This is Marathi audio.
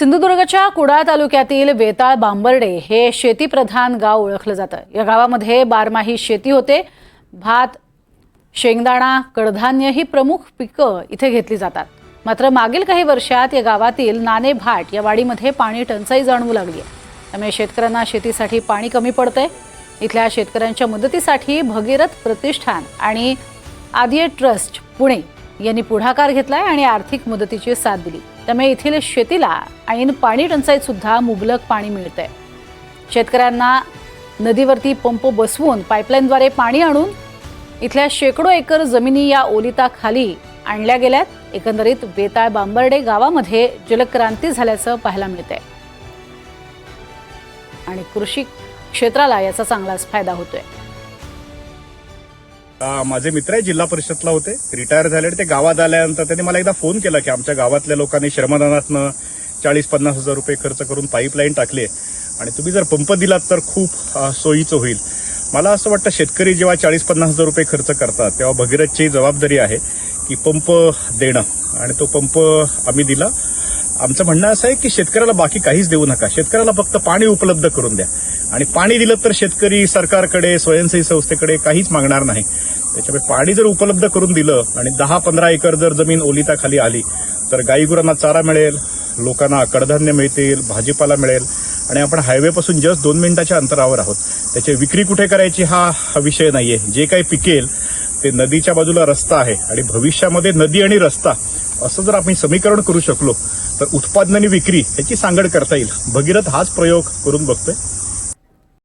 सिंधुदुर्गच्या कुडाळ तालुक्यातील वेताळ बांबर्डे हे शेतीप्रधान गाव ओळखलं जातं. या गावामध्ये बारमाही शेती होते. भात शेंगदाणा कडधान्य ही प्रमुख पिकं इथे घेतली जातात. मात्र मागील काही वर्षात या गावातील नाणे भाट या वाडीमध्ये पाणी टंचाई जाणवू लागली आहे. त्यामुळे शेतकऱ्यांना शेतीसाठी पाणी कमी पडतंय. इथल्या शेतकऱ्यांच्या मदतीसाठी भगीरथ प्रतिष्ठान आणि आदिय ट्रस्ट पुणे यांनी पुढाकार घेतलाय आणि आर्थिक मदतीची साथ दिली. त्यामुळे येथील शेतीला ऐन पाणी टंचाईत सुद्धा मुबलक पाणी मिळतंय. शेतकऱ्यांना नदीवरती पंप बसवून पाईपलाईनद्वारे पाणी आणून इथल्या शेकडो एकर जमिनी या ओलिताखाली आणल्या गेल्यात. एकंदरीत बेताळ बांबर्डे गावामध्ये जलक्रांती झाल्याचं पाहायला मिळतंय. आणि कृषी क्षेत्राला याचा चांगलाच फायदा होतोय. माझे मित्र आहे जिल्हा परिषदला होते. रिटायर झाले ते गावात आल्यानंतर त्यांनी मला एकदा फोन केला की आमच्या गावातल्या लोकांनी श्रमदानातनं चाळीस पन्नास हजार रुपये खर्च करून पाईपलाईन टाकली आणि तुम्ही जर पंप दिलात तर खूप सोयीचं होईल. मला असं वाटतं शेतकरी जेव्हा चाळीस पन्नास हजार रुपये खर्च करतात तेव्हा भगीरथची जबाबदारी आहे की पंप देणं. आणि तो पंप आम्ही दिला. आमचं म्हणणं असं आहे की शेतकऱ्याला बाकी काहीच देऊ नका. शेतकऱ्याला फक्त पाणी उपलब्ध करून द्या. आणि पाणी दिलं तर शेतकरी सरकारकडे स्वयंसेवी संस्थेकडे काहीच मागणार नाही. त्याच्यामुळे पाणी जर उपलब्ध करून दिलं आणि दहा पंधरा एकर जर जमीन ओलिताखाली आली तर गाईगुरांना चारा मिळेल लोकांना कडधान्य मिळतील भाजीपाला मिळेल आणि आपण हायवेपासून जस्ट दोन मिनिटाच्या अंतरावर आहोत. त्याची विक्री कुठे करायची हा हा विषय नाहीये. जे काही पिकेल ते नदीच्या बाजूला रस्ता आहे आणि भविष्यामध्ये नदी आणि रस्ता असं जर आपण समीकरण करू शकलो तर उत्पादन आणि विक्री याची सांगड करता येईल. भगीरथ हाच प्रयोग करून बघतोय.